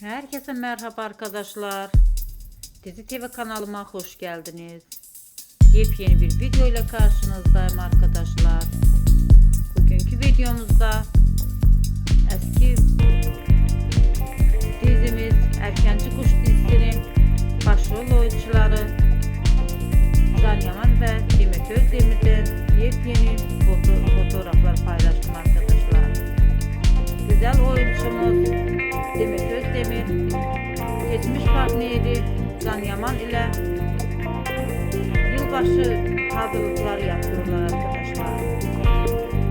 Herkese merhaba arkadaşlar. Dizi TV kanalıma hoş geldiniz. Yepyeni bir video ile karşınızdayım arkadaşlar. Bugünkü videomuzda eski dizimiz Erkenci Kuş dizisinin başrol oyuncuları Can Yaman ve Demet Özdemir'den geçmiş partneri Can Yaman ile yılbaşı hazırlıkları yapıyorlar arkadaşlar.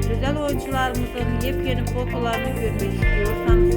Güzel oyuncularımızın yepyeni fotolarını görmek istiyorsanız